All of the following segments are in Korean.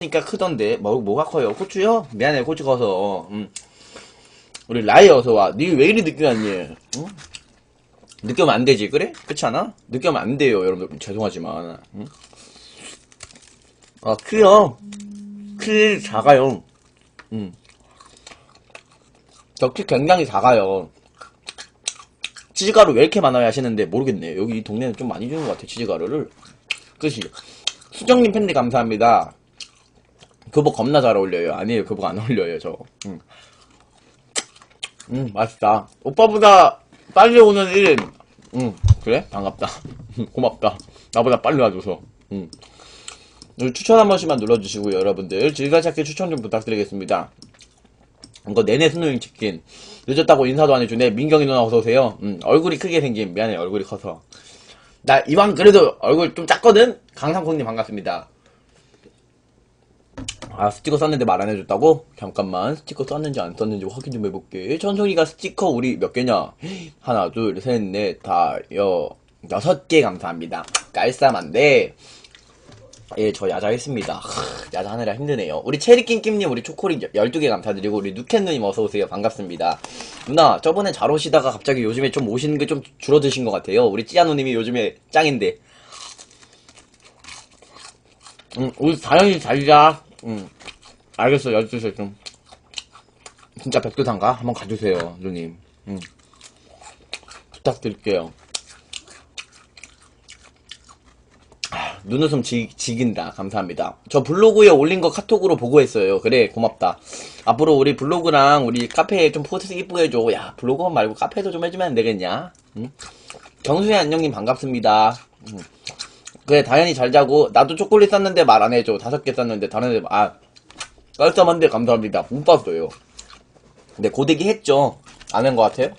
그러니까 크던데 뭐 뭐가 커요? 고추요? 미안해 고추 커서. 음. 우리 라이 어서 와. 니 왜 이리 늦게 왔니? 응? 늦게 오면 안 되지, 그래? 그렇지 않아? 늦게 오면 안 돼요, 여러분. 죄송하지만. 응? 아, 크요. 키 작아요. 음. 저키 굉장히 작아요. 치즈가루 왜 이렇게 많아요 하시는데 모르겠네요. 여기 이 동네는 좀 많이 주는 것 같아, 치즈가루를. 끝이. 수정님 팬들 감사합니다. 교복 겁나 잘 어울려요. 아니에요, 교복 안 어울려요, 저. 음. 음, 맛있다. 오빠보다 빨리 오는 1인. 음, 그래? 반갑다. 고맙다. 나보다 빨리 와줘서. 음. 추천 한 번씩만 눌러주시고요, 여러분들. 즐겨찾기 추천 좀 부탁드리겠습니다. 이거 내내 스노잉 치킨. 늦었다고 인사도 안 해주네. 민경이 누나 어서오세요. 음, 얼굴이 크게 생긴. 미안해, 얼굴이 커서. 나 이왕 그래도 얼굴 좀 작거든? 강상콩님 반갑습니다. 아, 스티커 썼는데 말 안 해줬다고? 잠깐만, 스티커 썼는지 안 썼는지 확인 좀 해볼게. 천송이가 스티커 우리 몇 개냐? 하나, 둘, 셋, 넷, 다, 여, 여섯 개 감사합니다. 깔쌈한데, 예, 저 야자 했습니다. 하, 야자 하느라 힘드네요. 우리 체리킹킴님, 우리 초콜릿 12개 감사드리고, 우리 누캔누님 어서오세요. 반갑습니다. 누나, 저번에 잘 오시다가 갑자기 요즘에 좀 오시는 게 좀 줄어드신 것 같아요. 우리 찌아노님이 요즘에 짱인데. 응, 우리 다현이 잘 자. 응. 알겠어, 12시에 좀. 진짜 백두산가? 한번 가주세요, 누님. 응. 부탁드릴게요. 아, 눈웃음 지, 지긴다. 감사합니다. 저 블로그에 올린 거 카톡으로 보고했어요. 그래, 고맙다. 앞으로 우리 블로그랑 우리 카페에 좀 포스트 이쁘게 해줘. 야, 블로그 말고 카페도 좀 해주면 안 되겠냐? 응? 경수의 안녕님 반갑습니다. 응. 그래, 다현이 잘 자고. 나도 초콜릿 샀는데 말 안 해줘. 다섯 개 샀는데 다른 애, 아, 깔쌈한데 감사합니다. 못 봤어요. 근데 고데기 했죠. 안 한 것 같아요?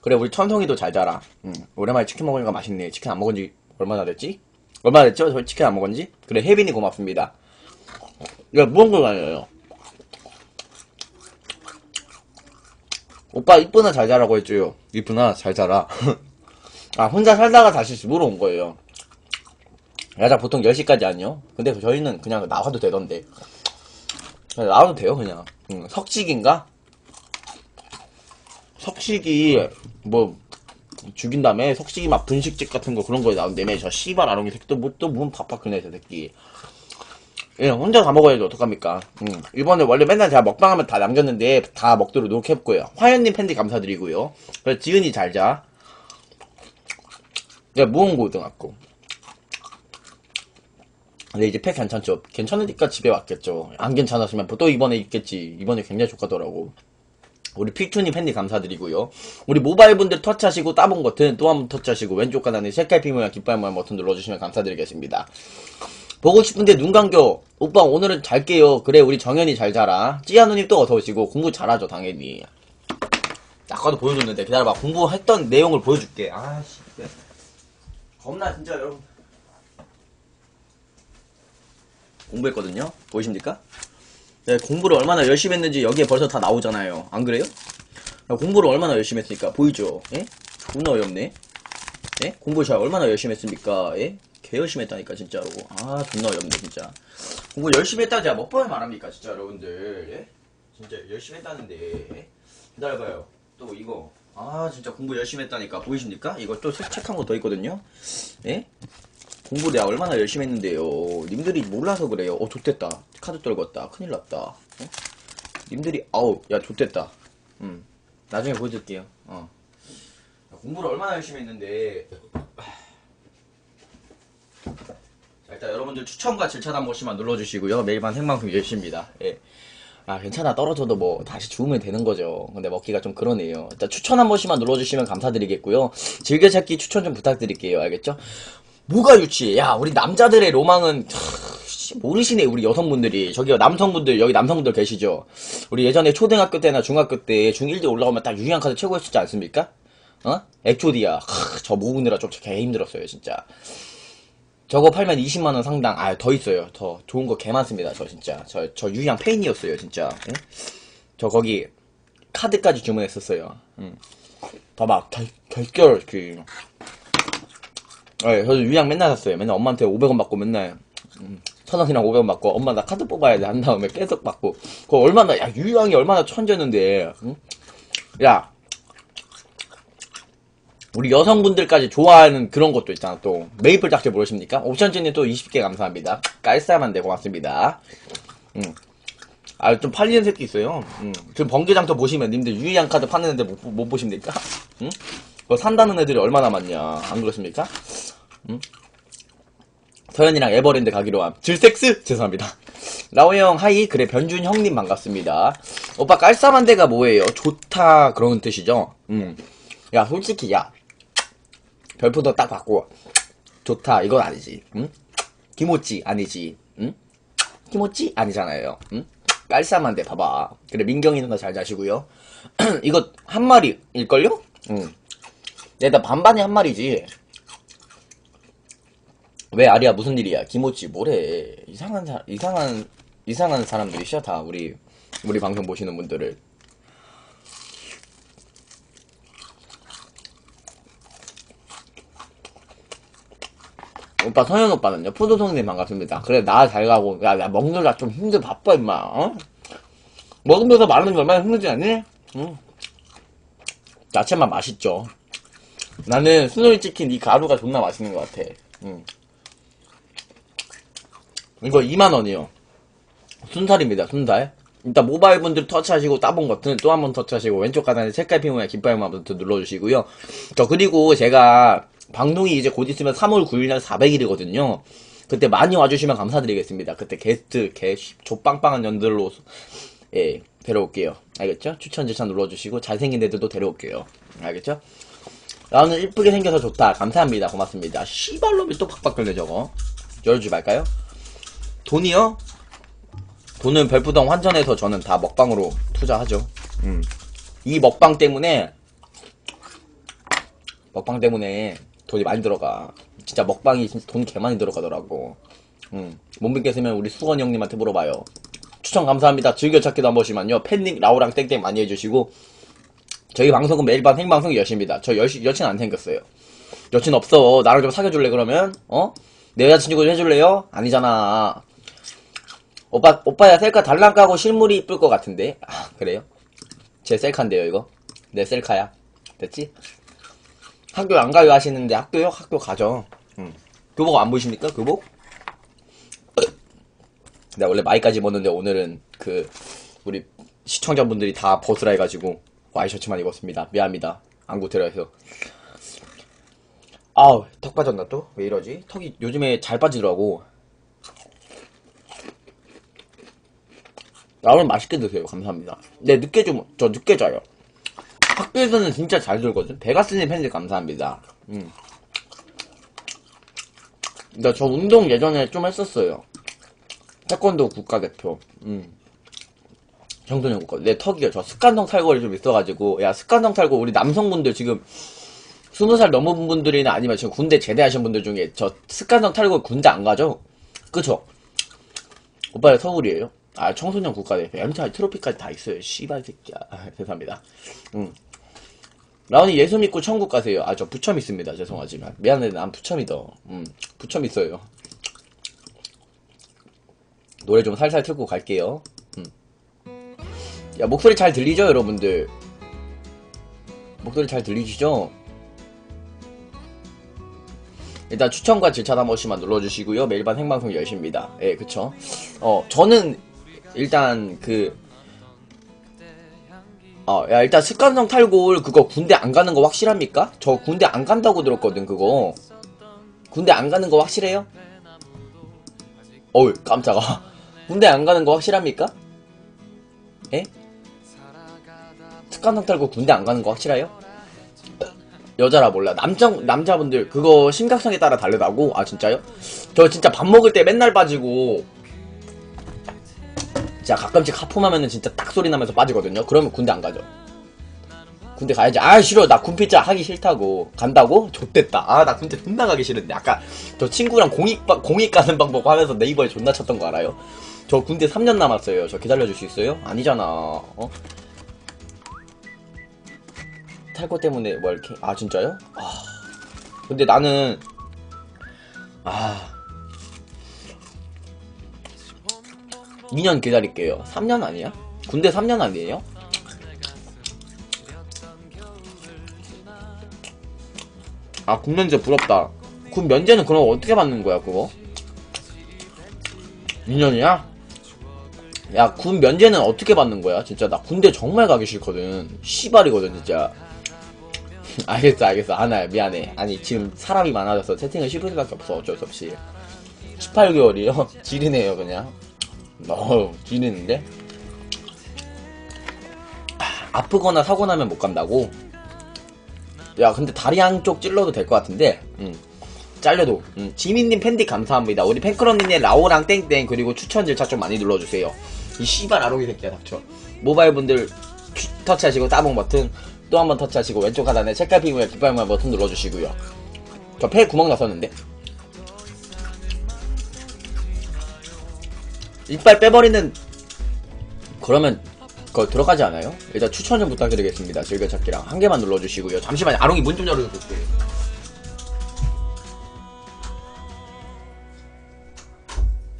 그래, 우리 천성이도 잘 자라. 응. 오랜만에 치킨 먹으니까 맛있네. 치킨 안 먹은 지 얼마나 됐지? 얼마나 됐죠? 저 치킨 안 먹은 지? 그래, 혜빈이 고맙습니다. 야, 무언가 다녀요. 오빠 이쁘나 잘 자라고 했죠. 이쁘나 잘 자라. 아, 혼자 살다가 다시 집으로 온 거예요. 야자 보통 10시까지 아니요? 근데 저희는 그냥 나와도 되던데. 그냥 나와도 돼요, 그냥. 음, 석식인가? 석식이, 뭐, 죽인 다음에 석식이 막 분식집 같은 거 그런 거에 나온다며. 저 씨발 아롱이 새끼 뭐, 또문 바빠 그네, 저 새끼. 예, 혼자 다 먹어야죠. 어떡합니까? 음, 이번에 원래 맨날 제가 먹방하면 다 남겼는데, 다 먹도록 노력해볼거예요. 화연님 팬들 감사드리고요. 그래서 지은이 잘 자. 네, 무언고등학교. 근데 이제 팩 괜찮죠? 괜찮으니까 집에 왔겠죠. 안 괜찮았으면 또 이번에 있겠지. 이번에 굉장히 좋겠더라고. 우리 피투님 팬님 감사드리고요. 우리 모바일 분들 터치하시고 따본 버튼 또 한 번 터치하시고 왼쪽 가단에 색깔 모양 깃발 모양 버튼 눌러주시면 감사드리겠습니다. 보고 싶은데 눈 감겨. 오빠 오늘은 잘게요. 그래 우리 정현이 잘 자라. 찌아누님 또 어서 오시고 공부 잘하죠 당연히. 아까도 보여줬는데 기다려봐. 공부했던 내용을 보여줄게. 아씨. 겁나 진짜 여러분. 공부했거든요. 보이십니까? 네, 공부를 얼마나 열심히 했는지 여기에 벌써 다 나오잖아요. 안 그래요? 야, 공부를 얼마나 열심히 했으니까 보이죠? 예? 존나 어이없네. 예? 공부 잘 얼마나 열심히 했습니까? 예? 개 열심히 했다니까 진짜로. 아 존나 어이없네 진짜. 공부 열심히 했다 제가 먹방을 말합니까 진짜 여러분들. 예? 진짜 열심히 했다는데. 예? 기다려봐요. 또 이거. 아 진짜 공부 열심히 했다니까 보이십니까? 이거 또 책한 거더 있거든요. 예? 공부 내가 얼마나 열심히 했는데요. 님들이 몰라서 그래요. 어, 좋됐다. 카드 떨궜다. 큰일 났다. 어? 님들이, 아우, 야, 좋됐다. 음. 나중에 보여줄게요. 어. 공부를 얼마나 열심히 했는데. 자, 일단 여러분들 추천과 질차 한 번씩만 눌러주시고요. 매일밤 생방송 열심입니다. 예. 아, 괜찮아. 떨어져도 뭐, 다시 주우면 되는 거죠. 근데 먹기가 좀 그러네요. 일단 추천 한 번씩만 눌러주시면 감사드리겠고요. 즐겨찾기 추천 좀 부탁드릴게요. 알겠죠? 뭐가 유치해? 야, 우리 남자들의 로망은, 모르시네, 우리 여성분들이. 저기요, 남성분들, 여기 남성분들 계시죠? 우리 예전에 초등학교 때나 중학교 때 중1 때 올라오면 딱 유희한 카드 최고였지 않습니까? 어? 엑초디아. 하, 저 모으느라 좀 개 힘들었어요, 진짜. 저거 팔면 20만원 상당. 아, 더 있어요. 더 좋은 거 개 많습니다, 저 진짜. 저, 저 유희양 팬이었어요, 진짜. 응? 저 거기, 카드까지 주문했었어요. 응. 더막 결결, 그, 네, 저도 유양 맨날 샀어요. 맨날 엄마한테 500원 받고 맨날 음, 천 원이랑 오백 원 받고 엄마 나 카드 뽑아야 돼 한 다음에 계속 받고 그거 얼마나 야 유희왕이 얼마나 천재는데 응? 야 우리 여성분들까지 좋아하는 그런 것도 있잖아 또 메이플 닭제 모르십니까? 옵션진님 또 20개 감사합니다 깔쌈한데 고맙습니다 음. 아 좀 팔리는 새끼 있어요 음. 지금 번개장터 보시면 님들 유희왕 카드 파는 애들 못, 못 보십니까? 응? 그거 산다는 애들이 얼마나 많냐 안 그렇습니까? 응? 서현이랑 에버랜드 가기로 함. 질섹스? 죄송합니다. 라오 형, 하이. 그래, 변준 형님 반갑습니다. 오빠 깔쌈한 데가 뭐예요? 좋다, 그런 뜻이죠? 음. 야, 솔직히, 야. 별표도 딱 받고, 좋다, 이건 아니지. 응? 기모찌, 아니지. 응? 기모찌? 아니잖아요. 응? 깔쌈한 데 봐봐. 그래, 민경이 누나 잘 자시고요. 이거 한 마리일걸요? 응. 내가 반반이 한 마리지. 왜 아리야 무슨 일이야 김오찌 뭐래 이상한 사 이상한 이상한 사람들이셔 다 우리 우리 방송 보시는 분들을 오빠 서현 오빠는요 포도송님 반갑습니다 그래 나 잘 가고 야나 먹느라 좀 힘들 바빠 임마 어? 먹으면서 말하는 거 얼마나 힘들지 않니? 응. 야채만 맛있죠 나는 스노이 치킨 이 가루가 존나 맛있는 것 같아 응. 이거 2만원이요. 순살입니다, 순살. 일단 모바일 분들 터치하시고 따본 버튼 또 한 번 터치하시고 왼쪽 하단에 색깔 피우면 깃발만 버튼 눌러주시고요. 저 그리고 제가 방송이 이제 곧 있으면 3월 9일 날 400일이거든요. 그때 많이 와주시면 감사드리겠습니다. 그때 게스트 개 족빵빵한 년들로 예 데려올게요. 알겠죠? 추천 제차 눌러주시고 잘생긴 애들도 데려올게요. 알겠죠? 나는 이쁘게 생겨서 좋다. 감사합니다. 고맙습니다. 씨발놈이 또 팍팍 걸려 저거. 열어주지 말까요? 돈이요? 돈은 별부동 환전해서 저는 다 먹방으로 투자하죠. 음. 이 먹방 때문에 먹방 때문에 돈이 많이 들어가. 진짜 먹방이 진짜 돈 개 많이 들어가더라고. 음. 못 믿겠으면 우리 수건 형님한테 물어봐요. 추천 감사합니다. 즐겨찾기도 한 번씩만요. 팬닉 라우랑 땡땡 많이 해주시고 저희 방송은 매일 밤 생방송 여십니다. 저 여, 여친 안 생겼어요. 여친 없어. 나를 좀 사귀어줄래 그러면? 어? 내 여자친구 좀 해줄래요? 아니잖아. 오빠, 오빠야 셀카 달랑 까고 실물이 이쁠 것 같은데. 아, 그래요? 제 셀카인데요, 이거. 내 셀카야. 됐지? 학교 안 가요 하시는데 학교요? 학교 가죠. 응. 교복 안 보이십니까? 교복? 내가 원래 마이까지 입었는데 오늘은 그, 우리 시청자분들이 다 벗으라 해가지고 와이셔츠만 입었습니다. 미안합니다. 안구 들어서. 아우, 턱 빠졌나 또? 왜 이러지? 턱이 요즘에 잘 빠지더라고. 라면 맛있게 드세요. 감사합니다. 네, 늦게 좀, 저 늦게 자요. 학교에서는 진짜 잘 들거든. 베가스님 팬들 감사합니다. 음. 근데 저 운동 예전에 좀 했었어요. 태권도 국가대표. 음. 청소년 국가. 내 턱이요. 저 습관성 탈골이 좀 있어가지고. 야, 습관성 탈골 우리 남성분들 지금 스무 살 넘은 분들이나 아니면 지금 군대 제대하신 분들 중에 저 습관성 탈골 군대 안 가죠? 그쵸? 오빠가 서울이에요? 아 청소년 국가대표 MTI 트로피까지 다 있어요 씨발 새끼야 아, 죄송합니다 응. 라온이 예수 믿고 천국 가세요 아 저 부첨 있습니다 죄송하지만 미안해 난 부첨이다 음 부첨 있어요 노래 좀 살살 틀고 갈게요 음. 야 목소리 잘 들리죠 여러분들 목소리 잘 들리시죠? 일단 추천과 질차 한 번씩만 눌러주시고요. 매일반 생방송 10시입니다. 예, 그쵸. 어, 저는 일단 그, 어, 야, 일단 습관성 탈골 그거 군대 안 가는 거 확실합니까? 저 군대 안 간다고 들었거든, 그거. 군대 안 가는 거 확실해요? 어우, 깜짝아. 군대 안 가는 거 확실합니까? 예? 습관성 탈골 군대 안 가는 거 확실해요? 여자라 몰라. 남자, 남자분들, 그거 심각성에 따라 다르다고? 아, 진짜요? 저 진짜 밥 먹을 때 맨날 빠지고, 진짜 가끔씩 하품하면은 진짜 딱 소리 나면서 빠지거든요? 그러면 군대 안 가죠. 군대 가야지. 아, 싫어. 나 군피자 하기 싫다고. 간다고? 좋댔다. 아, 나 군대 존나 가기 싫은데. 아까 저 친구랑 공익, 바- 공익 가는 방법 하면서 네이버에 존나 쳤던 거 알아요? 저 군대 3년 남았어요. 저 기다려줄 수 있어요? 아니잖아. 어? 탈거 때문에 뭐 이렇게 아 진짜요? 아 근데 나는 아 2년 기다릴게요. 3년 아니야? 군대 3년 아니에요? 아, 군 면제 부럽다. 군 면제는 그럼 어떻게 받는 거야, 그거? 2년이야? 야, 군 면제는 어떻게 받는 거야? 진짜 나 군대 정말 가기 싫거든. 시발이거든, 진짜. 알겠어, 알겠어. 하나야, 미안해. 아니, 지금 사람이 많아져서 채팅을 씹을 수밖에 없어, 어쩔 수 없이. 18개월이요? 지리네요, 그냥. 어우, 지리는데? 아, 아프거나 사고 나면 못 간다고? 야, 근데 다리 한쪽 찔러도 될 것 같은데, 음. 잘려도. 음. 지민님 팬디 감사합니다. 우리 팬크런님의 라오랑 땡땡, 그리고 추천 절차 좀 많이 눌러주세요. 이 씨발 아로기 새끼야, 닥쳐. 모바일 분들 키- 터치하시고 따봉 버튼, 또 한 번 터치하시고, 왼쪽 하단에 책갈피 모양 깃발 모양 버튼 눌러주시고요. 저 폐에 구멍 났었는데? 이빨 빼버리는, 그러면, 그거 들어가지 않아요? 일단 추천 좀 부탁드리겠습니다. 즐겨찾기랑 한 개만 눌러주시고요. 잠시만요. 아롱이 문 좀 열어줄게요.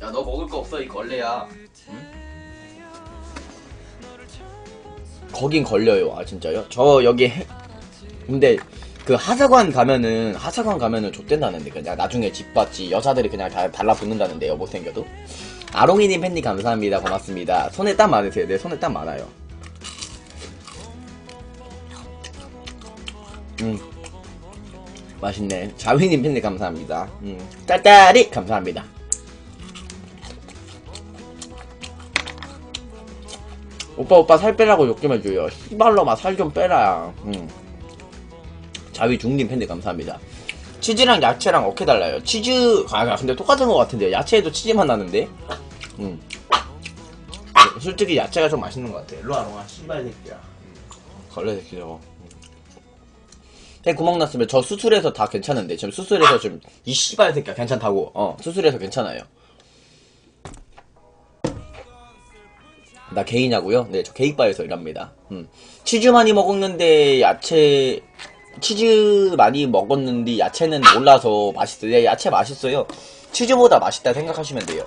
야, 너 먹을 거 없어, 이 걸레야. 거긴 걸려요. 아, 진짜요? 저 여기, 해- 근데, 그 하사관 가면은, 하사관 가면은 좆된다는데, 그냥 나중에 집받지, 여자들이 그냥 다 달라붙는다는데요, 못생겨도. 아롱이님 팬님 감사합니다. 고맙습니다. 손에 땀 많으세요? 네, 손에 땀 많아요. 음. 맛있네. 자휘님 팬님 감사합니다. 음. 딸딸이 감사합니다. 오빠 오빠 살 빼라고 욕 좀 해줘요. 씨발로마 살 좀 빼라. 음. 자위 중님 팬들 감사합니다. 치즈랑 야채랑 어떻게 달라요? 치즈 아 근데 똑같은 것 같은데 야채에도 치즈만 나는데. 음. 솔직히 야채가 좀 맛있는 것 같아. 일로 와롱아 씨발 새끼야. 걸레 새끼 저거. 배 구멍 났으면 저 수술해서 다 괜찮은데 지금 수술해서 좀 이 씨발 새끼야 괜찮다고. 어 수술해서 괜찮아요. 나 게이냐고요? 네, 저 게이바에서 일합니다. 음. 치즈 많이 먹었는데 야채 치즈 많이 먹었는데 야채는 몰라서 맛있어요. 네, 야채 맛있어요. 치즈보다 맛있다 생각하시면 돼요.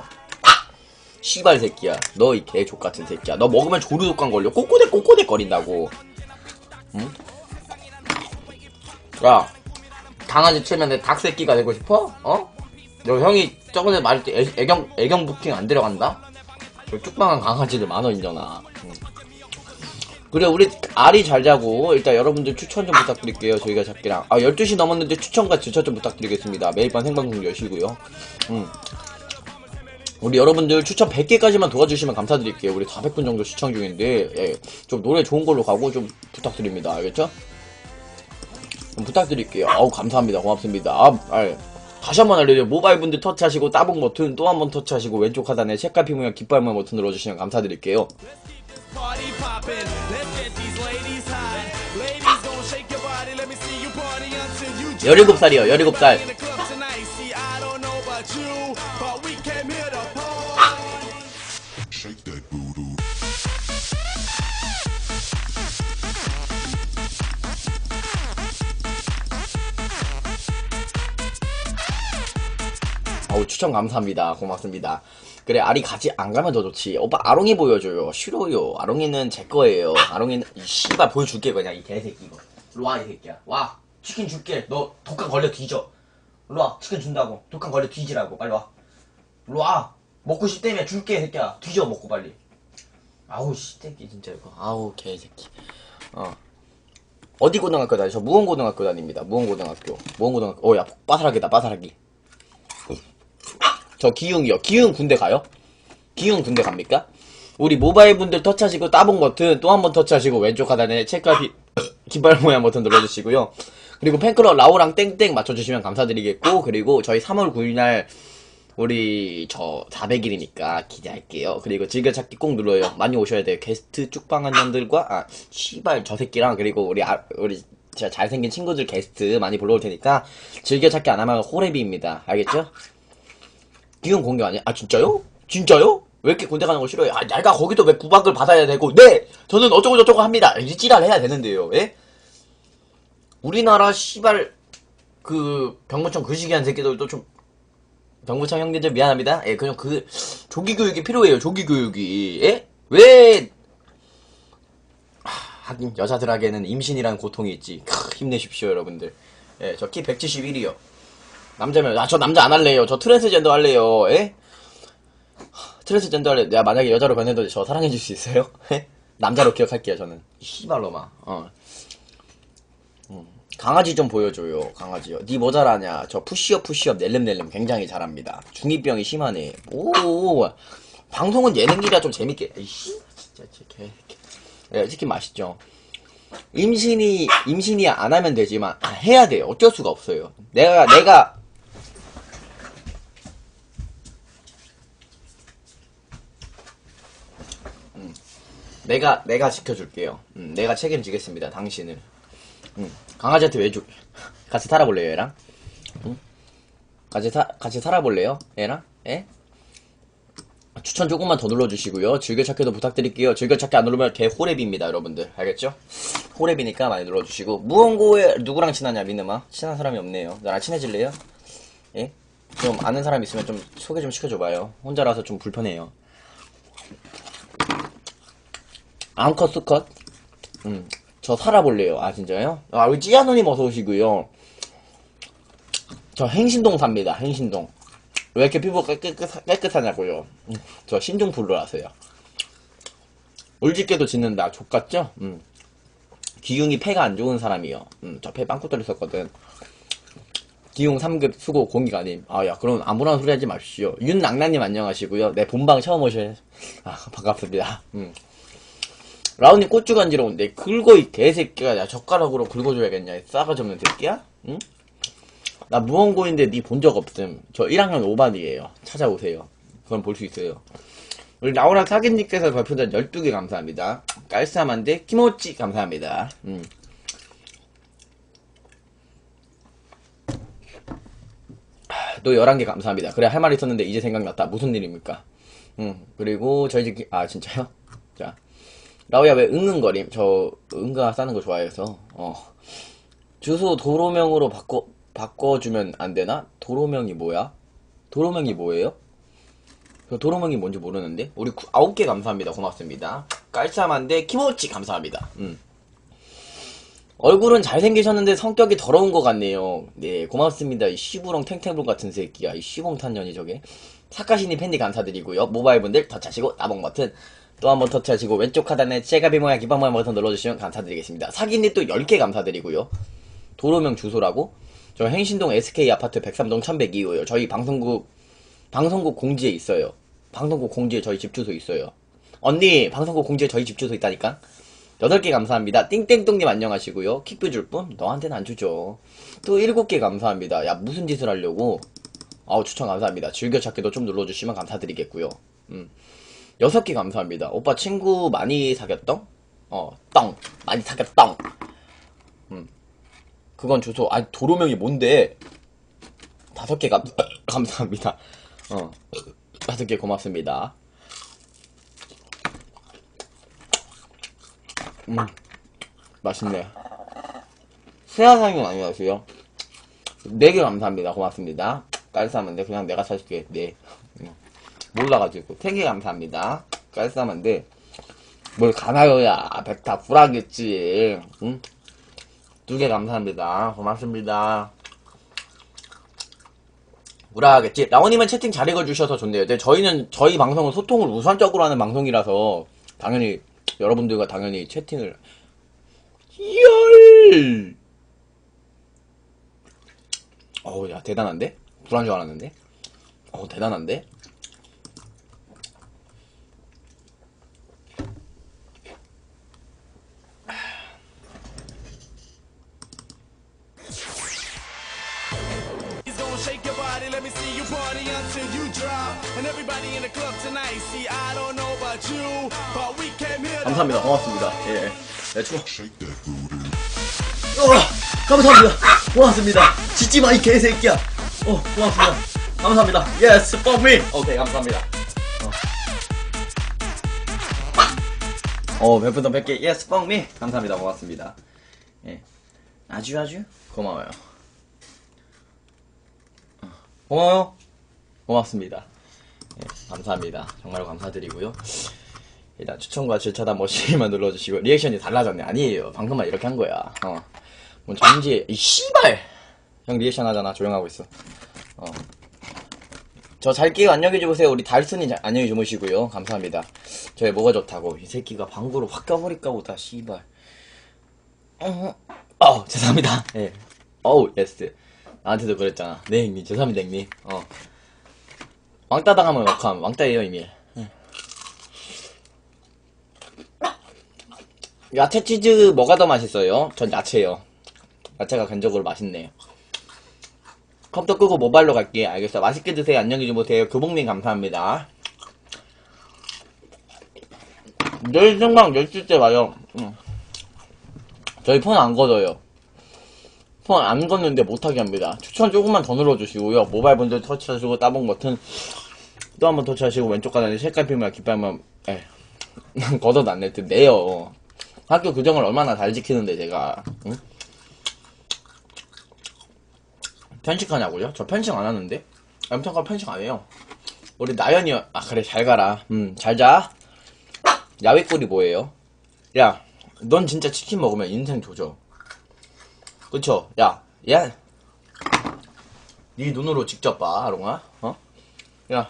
씨발 새끼야. 너 이 개족 같은 새끼야. 너 먹으면 조류독감 걸려. 꼬꼬대 꼬꼬대 거린다고. 응? 야, 강아지 치면 내 닭 새끼가 되고 싶어? 어? 너 형이 저번에 말할 때 애, 애경 애경 부킹 안 들어간다? 저 쭉방한 강아지들 많어 인정아. 응. 그래 우리 알이 잘 자고 일단 여러분들 추천 좀 부탁드릴게요 저희가 잡기랑 아 12시 넘었는데 추천과 추천 좀 부탁드리겠습니다 매일 밤 생방송 여시고요 음. 우리 여러분들 추천 100개까지만 도와주시면 감사드릴게요. 우리 400분 정도 시청 중인데 예, 좀 노래 좋은 걸로 가고 좀 부탁드립니다. 알겠죠? 좀 부탁드릴게요. 아우 감사합니다. 고맙습니다. 아, 아, 다시 한번 알려드려요. 모바일 분들 터치하시고 따봉 버튼 또 한 번 터치하시고 왼쪽 하단에 책갈피 모양 깃발 모양 버튼 눌러주시면 감사드릴게요. Party poppin', let's get these ladies hot. Ladies gon' shake 어우 추천 감사합니다. 고맙습니다. 그래 아리 같이 안 가면 더 좋지. 오빠 아롱이 보여줘요. 싫어요. 아롱이는 제 거예요. 아롱이는 이 씨발 보여줄게 그냥 이 개새끼 이거. 일로와 이 새끼야. 와 치킨 줄게. 너 독감 걸려 뒤져. 일로와 치킨 준다고. 독감 걸려 뒤지라고. 빨리 와. 일로와. 먹고 싶다며 줄게 새끼야. 뒤져 먹고 빨리. 아우 씨새끼 진짜 이거. 아우 개새끼. 어. 어디 고등학교 다니? 저 무원고등학교 다닙니다. 무원고등학교. 무원고등학교. 어 야 빠사락이다 빠사락이 저 기웅이요. 기웅 군대 가요? 기웅 군대 갑니까? 우리 모바일 분들 터치하시고 따봉 버튼 또 한 번 터치하시고 왼쪽 하단에 책갈피 깃발 모양 버튼 눌러주시고요. 그리고 팬클럽 라오랑 땡땡 맞춰주시면 감사드리겠고 그리고 저희 3월 9일날 우리 저 400일이니까 기대할게요. 그리고 즐겨찾기 꼭 눌러요. 많이 오셔야 돼요. 게스트 쭉방한 년들과 아 씨발 저 새끼랑 그리고 우리 아, 우리 진짜 잘생긴 친구들 게스트 많이 불러올 테니까 즐겨찾기 안 하면 호레비입니다. 알겠죠? 기용 공개 아니야? 아 진짜요? 진짜요? 왜 이렇게 군대 가는 거 싫어해? 아 내가 거기도 왜 구박을 받아야 되고 네! 저는 어쩌고 저쩌고 합니다 이 찌랄 해야 되는데요 예? 우리나라 씨발 그 병무청 그 시기한 새끼들도 좀 정부청 형님들 미안합니다. 예, 그냥 그 조기 교육이 필요해요. 조기 교육이. 예? 왜 하, 하긴 여자들에게는 임신이라는 고통이 있지. 크, 힘내십시오, 여러분들. 예, 저 키 171이요. 남자면 아, 저 남자 안 할래요. 저 트랜스젠더 할래요. 예? 하, 트랜스젠더 할래. 내가 만약에 여자로 변해도 저 사랑해 줄 수 있어요? 예? 남자로 기억할게요, 저는. 씨발로마. 어. 강아지 좀 보여줘요, 강아지요. 니뭐 잘하냐? 저 푸시업 푸시업 낼름낼름 굉장히 잘합니다. 중이병이 심하네. 오, 방송은 예능이라 좀 재밌게. 이씨, 진짜 개. 예, 치킨 맛있죠. 임신이 임신이 안 하면 되지만 아, 해야 돼요. 어쩔 수가 없어요. 내가 내가 내가 내가 지켜줄게요. 음, 내가 책임지겠습니다. 당신을. 응. 강아지한테 왜 줘? 같이 살아볼래요, 얘랑? 응? 같이 사, 같이 살아볼래요? 얘랑? 예? 추천 조금만 더 눌러주시고요. 즐겨찾기도 부탁드릴게요. 즐겨찾기 안 누르면 개 호랩입니다, 여러분들. 알겠죠? 호랩이니까 많이 눌러주시고. 무언고에 누구랑 친하냐, 민음아? 친한 사람이 없네요. 나랑 친해질래요? 예? 좀 아는 사람 있으면 좀 소개 좀 시켜줘봐요. 혼자라서 좀 불편해요. 암컷, 수컷? 음, 저 살아볼래요. 아, 진짜요? 아, 우리 찌아노님 어서 오시고요. 저 행신동 삽니다. 행신동. 왜 이렇게 피부가 깨끗, 깨끗하냐고요. 음, 저 신종 블루라서요. 울집게도 짓는다. 족같죠? 음. 기흉이 폐가 안 좋은 사람이요. 음, 저 폐 빵꾸 뚫렸었거든. 기용 3급 수고 공기가님. 아, 야, 그럼 아무런 소리 하지 마십시오. 윤낙나님 안녕하시고요. 내 본방 처음 오실, 아, 반갑습니다. 음. 라운님 고추 간지러운데, 긁어, 이 개새끼가. 야, 젓가락으로 긁어줘야겠냐. 이 싸가지 없는 새끼야? 응? 나 무언고인데 니 본 적 없음. 저 1학년 5반이에요. 찾아오세요. 그건 볼수 있어요. 우리 나오랑 사기님께서 발표된 12개 감사합니다. 깔쌈한데, 키모찌 감사합니다. 음. 또 11개 감사합니다. 그래, 할 말 있었는데 이제 생각났다. 무슨 일입니까? 음, 그리고 저희 집, 아, 진짜요? 자. 라우야 왜 응응거림? 저 응가 싸는 거 좋아해서, 어. 주소 도로명으로 바꿔, 바꿔주면 안 되나? 도로명이 뭐야? 도로명이 뭐예요? 저 도로명이 뭔지 모르는데? 우리 구- 아홉 개 감사합니다. 고맙습니다. 깔쌈한데 키모치 감사합니다. 음. 얼굴은 잘생기셨는데 성격이 더러운 것 같네요. 네, 고맙습니다. 이 시부렁 탱탱볼 같은 새끼야. 이 시봉탄년이 저게. 사카시니 팬디 감사드리고요. 모바일 분들 터치하시고 나봉 버튼 또 한번 터치하시고 왼쪽 하단에 제가비 모양 기방 모양 버튼 눌러주시면 감사드리겠습니다. 사기니 또 10개 감사드리고요. 도로명 주소라고? 저 행신동 SK 아파트 103동 1102호요. 저희 방송국 방송국 공지에 있어요. 방송국 공지에 저희 집 주소 있어요. 언니, 방송국 공지에 저희 집 주소 있다니까? 8개 감사합니다. 띵땡똥님 안녕하시고요. 킥뷰 줄 분? 너한테는 안 주죠. 또 7개 감사합니다. 야, 무슨 짓을 하려고? 아우, 추천 감사합니다. 즐겨찾기도 좀 눌러주시면 감사드리겠고요. 음. 6개 감사합니다. 오빠 친구 많이 사귀었던? 어, 떵. 많이 사귀었던. 음. 그건 주소, 아, 도로명이 뭔데? 다섯 개 감, 감사합니다. 어. 다섯 개 고맙습니다. 음. 맛있네. 세아상님 안녕하세요. 네 개 감사합니다. 고맙습니다. 깔쌈한데 그냥 내가 사줄게. 네. 음. 몰라가지고. 세개 감사합니다. 깔쌈한데 뭘 가나요야. 백타 불하겠지. 응? 두 개 감사합니다. 고맙습니다. 우라하겠지. 라오님은 채팅 잘 읽어주셔서 좋네요. 근데 저희는, 저희 방송은 소통을 우선적으로 하는 방송이라서, 당연히, 여러분들과 당연히 채팅을, 열! 어우, 야, 대단한데? 불안 줄 알았는데? 어 대단한데? Body, let me see you party until you drop. And everybody in the club tonight, see, I don't know about you, but we came here to 감사합니다. 고맙습니다. 예. 네, 추워. 어, 감사합니다. 고맙습니다. 짖지 마, 이 개새끼야. 어, 고맙습니다. 감사합니다. Yes, for me. 오케이, 감사합니다. 어, 어 별풍선 100개. Yes, for me. 감사합니다. 고맙습니다. 예. 아주 아주 고마워요. 어, 고마워요. 고맙습니다. 예, 감사합니다. 정말 감사드리고요. 일단 추천과 질차단 머시기만 눌러주시고 리액션이 달라졌네. 아니에요. 방금만 이렇게 한 거야. 어. 뭐 전지 이 씨발. 형 리액션 하잖아. 조용하고 있어. 어. 저잘 끼고 안녕히 주무세요. 우리 달순이 자- 안녕히 주무시고요. 감사합니다. 저희 뭐가 좋다고 이 새끼가 방구로 확 껴버릴까 보다 씨발. 어, 어 죄송합니다. 예. 어우 예스. 나한테도 그랬잖아. 네 형님 죄송합니다 형님. 어. 왕따 당하면 역함. 왕따예요 이미. 예. 야채 치즈 뭐가 더 맛있어요? 전 야채요. 야채가 견적으로 맛있네요. 컴퓨터 끄고 모바일로 갈게. 알겠어. 맛있게 드세요. 안녕히 주무세요. 교복님 감사합니다. 내일 생방 10시째 와요. 응. 저희 폰안 걷어요. 폰 안 걷는데 못하게 합니다. 추천 조금만 더 눌러주시고요. 모바일 분들 터치하시고 따봉 버튼 또 한 번 터치하시고 왼쪽 가단에 색깔 피면 깃발만 에 걷어도 안 낼 듯 내요. 학교 규정을 얼마나 잘 지키는데 제가 응? 편식하냐고요? 저 편식 안 하는데? 엄청가 편식 안 해요. 우리 나연이 아 그래 잘 가라. 음 잘 자. 야외 꼴이 뭐예요? 야, 넌 진짜 치킨 먹으면 인생 조져. 그쵸? 야, 야. 네 눈으로 직접 봐, 아롱아. 어? 야,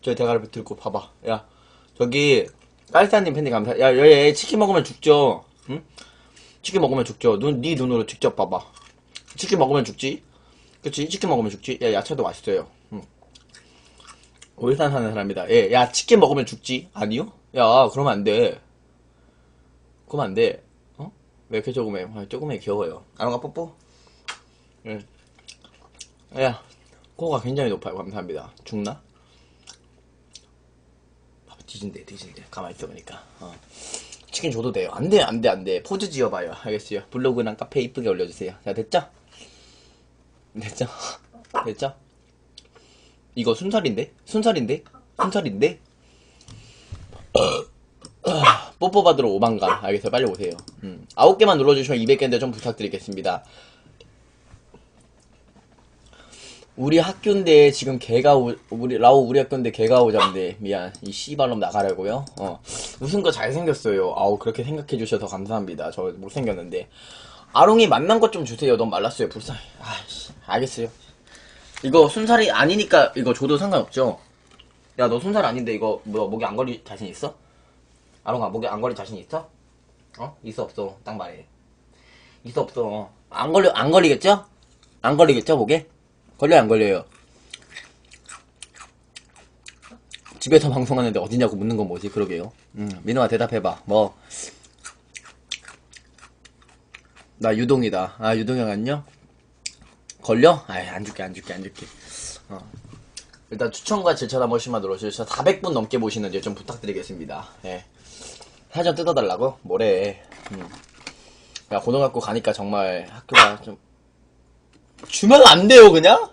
저 대가리 들고 봐봐. 야, 저기 깔사님 팬티 감사. 야, 얘 치킨 먹으면 죽죠. 응? 치킨 먹으면 죽죠. 눈, 네 눈으로 직접 봐봐. 치킨 먹으면 죽지. 그치? 치킨 먹으면 죽지. 야, 야채도 맛있어요. 응. 울산 사는 사람이다. 예, 야, 치킨 먹으면 죽지? 아니요? 야, 그러면 안 돼. 그러면 안 돼. 어? 왜 이렇게 조금해? 아, 조금해 귀여워요. 아롱아 뽀뽀? 예. 야, 코가 굉장히 높아요. 감사합니다. 죽나? 아, 뒤진대, 뒤진대. 가만히 있어 보니까. 어. 치킨 줘도 돼요. 안 돼, 안 돼, 안 돼. 포즈 지어봐요. 알겠어요. 블로그랑 카페 이쁘게 올려주세요. 자, 됐죠? 됐죠? 됐죠? 이거 순살인데? 순살인데? 순살인데? 뽀뽀 받으러 오만감. 알겠어요. 빨리 오세요. 음. 9개만 눌러주시면 200개인데 좀 부탁드리겠습니다. 우리 학교인데 지금 개가 오, 우리 라오 우리 학교인데 개가 오자인데 미안 이 씨발놈 나가라고요. 어 웃은 거 잘생겼어요. 아우 그렇게 생각해 주셔서 감사합니다. 저 못생겼는데 아롱이 만난 것 좀 주세요. 너무 말랐어요. 불쌍해. 아이씨 알겠어요. 이거 순살이 아니니까 이거 줘도 상관없죠. 야 너 순살 아닌데 이거 뭐 목에 안 걸릴 자신 있어? 아롱아 목에 안 걸릴 자신 있어? 어? 있어 없어? 딱 말해. 있어 없어? 안 걸려 안 걸리겠죠? 안 걸리겠죠 목에? 걸려요 안 걸려요? 집에서 방송하는데 어디냐고 묻는 건 뭐지? 그러게요. 음, 민호아 대답해봐. 뭐? 나 유동이다. 아 유동형 안녕? 걸려? 아이 안 줄게 안 줄게 안 줄게. 어. 일단 추천과 질차 한 번씩만 눌러주셔서 400분 넘게 보시는지 좀 부탁드리겠습니다. 예. 사전 뜯어달라고? 뭐래. 음. 야 고등학교 가니까 정말 학교가 좀 주면 안 돼요 그냥?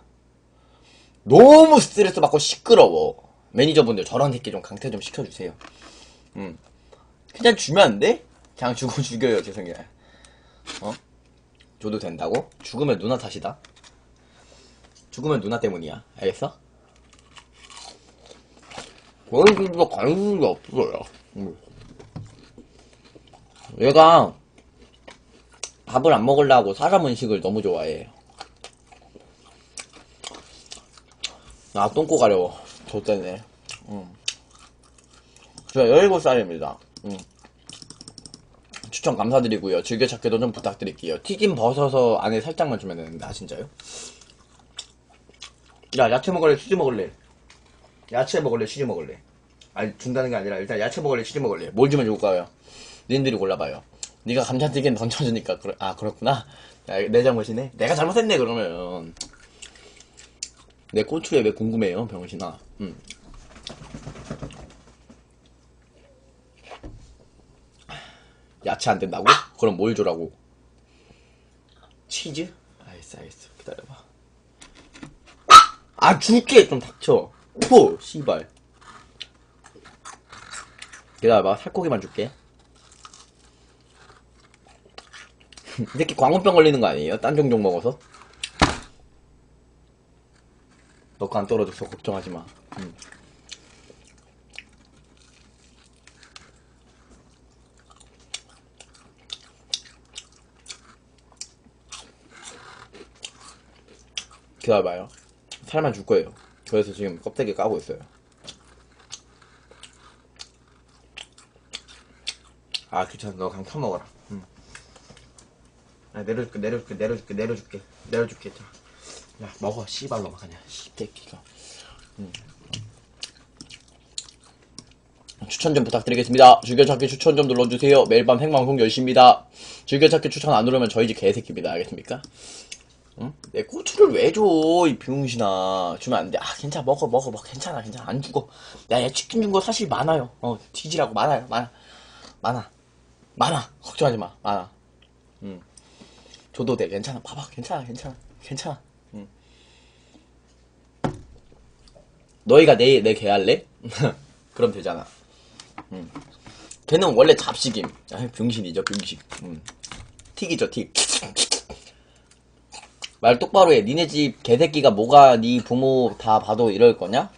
너무 스트레스 받고 시끄러워. 매니저분들 저런 새끼 좀 강퇴 좀 시켜주세요. 음. 그냥 주면 안 돼? 그냥 주고 죽여요 죄송해요. 어? 줘도 된다고? 죽으면 누나 탓이다. 죽으면 누나 때문이야. 알겠어? 원수도 관심이 없어요. 음. 얘가 밥을 안 먹으려고 사람 음식을 너무 좋아해. 아, 똥꼬 가려워. 좆대네. 음. 제가 17살입니다. 음. 추천 감사드리고요. 즐겨찾기도 좀 부탁드릴게요. 튀김 버섯서 안에 살짝만 주면 되는데, 아, 진짜요? 야, 야채 먹을래? 치즈 먹을래? 야채 먹을래? 치즈 먹을래? 아니, 준다는 게 아니라, 일단 야채 먹을래? 치즈 먹을래? 뭘 주면 좋을까요? 니들이 골라봐요. 네가 감자튀김 던져주니까, 그러, 아, 그렇구나. 야, 내 잘못이네? 내가 잘못했네, 그러면. 내 고추에 왜 궁금해요, 병신아. 음. 야채 안 된다고? 그럼 뭘 주라고? 치즈? 알겠어, 알겠어. 기다려봐. 아, 줄게! 좀 닥쳐. 푸! 씨발. 기다려봐. 살코기만 줄게. 이 새끼 광우병 걸리는 거 아니에요? 딴 종종 먹어서? 너거 안 떨어져서 걱정하지 마. 음. 기다려봐요. 살만 줄 거예요. 그래서 지금 껍데기 까고 있어요. 아 귀찮아. 너 그냥 펴먹어라. 응. 아, 내려줄게, 내려줄게, 내려줄게, 내려줄게, 내려줄게. 자, 야 먹어, 씨발로 막 그냥 씨새끼가. 음. 추천 좀 부탁드리겠습니다. 즐겨찾기 추천 좀 눌러주세요. 매일 밤 생방송 열심입니다. 즐겨찾기 추천 안 누르면 저희 집 개새끼입니다. 알겠습니까? 응? 내 고추를 왜 줘, 이 병신아. 주면 안 돼. 아, 괜찮아. 먹어, 먹어, 먹어. 괜찮아, 괜찮아. 안 죽어. 야, 얘 치킨 준 거 사실 많아요. 어, 뒤지라고. 많아요, 많아. 많아. 많아. 걱정하지 마. 많아. 응. 줘도 돼. 괜찮아. 봐봐. 괜찮아, 괜찮아. 괜찮아. 응. 너희가 내, 내 개 할래? 그럼 되잖아. 응. 걔는 원래 잡식임. 아, 병신이죠, 병신. 응. 틱이죠, 틱. 말 똑바로 해. 니네 집 개새끼가 뭐가 니 부모 다 봐도 이럴 거냐?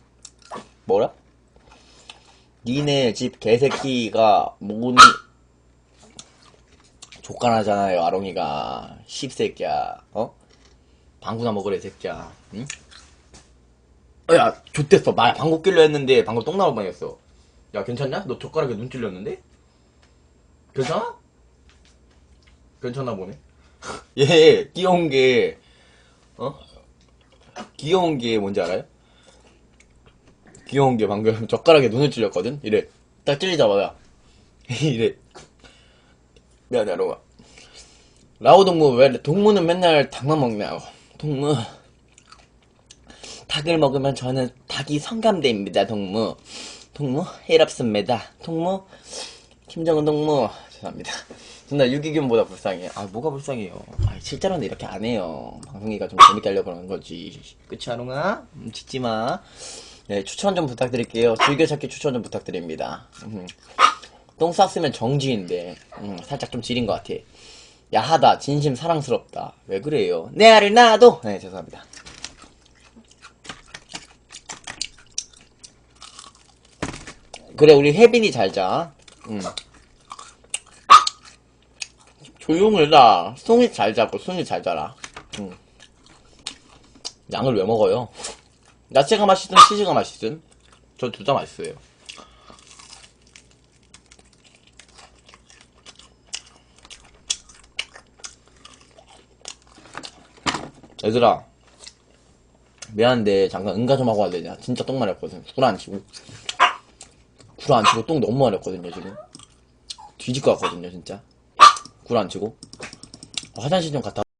뭐라? 니네 집 개새끼가 뭐니? 족간하잖아요, 아롱이가. 씹새끼야, 어? 방구나 먹으래, 새끼야. 응? 어, 야, 좆됐어. 말 방구 끼려 했는데 방금 똥 나올 뻔했어. 야, 괜찮냐? 너 젓가락에 눈 찔렸는데? 괜찮아? 괜찮나 보네. 얘 귀여운 게 어? 귀여운 게 뭔지 알아요? 귀여운 게 방금 젓가락에 눈을 찔렸거든? 이래 딱 찔리자마자 이래 미안해 라우아 라우 동무 왜 동무는 맨날 닭만 먹냐고. 동무. 닭을 먹으면 저는 닭이 성감대입니다 동무. 동무 해롭습니다. 동무 김정은 동무. 죄송합니다. 존나 유기견보다 불쌍해 아 뭐가 불쌍해요? 아 실제로는 이렇게 안 해요. 방송이가 좀 재밌게 하려고 그러는 거지. 그치 아롱아? 음, 짖지마. 네 추천 좀 부탁드릴게요. 즐겨찾기 추천 좀 부탁드립니다. 음. 똥 쌌으면 정지인데 음, 살짝 좀 지린 것 같아 야하다 진심 사랑스럽다 왜 그래요 내 알을 놔도 네 죄송합니다 그래 우리 혜빈이 잘 자 음. 조용해라. 송이 잘 자고 순이 잘 자라. 응. 양을 왜 먹어요? 야채가 맛있든 치즈가 맛있든 저 둘 다 맛있어요. 얘들아 미안한데 잠깐 응가 좀 하고 와야 되냐? 진짜 똥 마렸거든. 구라 안 치고. 구라 안 치고 똥 너무 마렸거든요 지금. 뒤질 것 같거든요 진짜. 구라 안 치고. 화장실 좀 갔다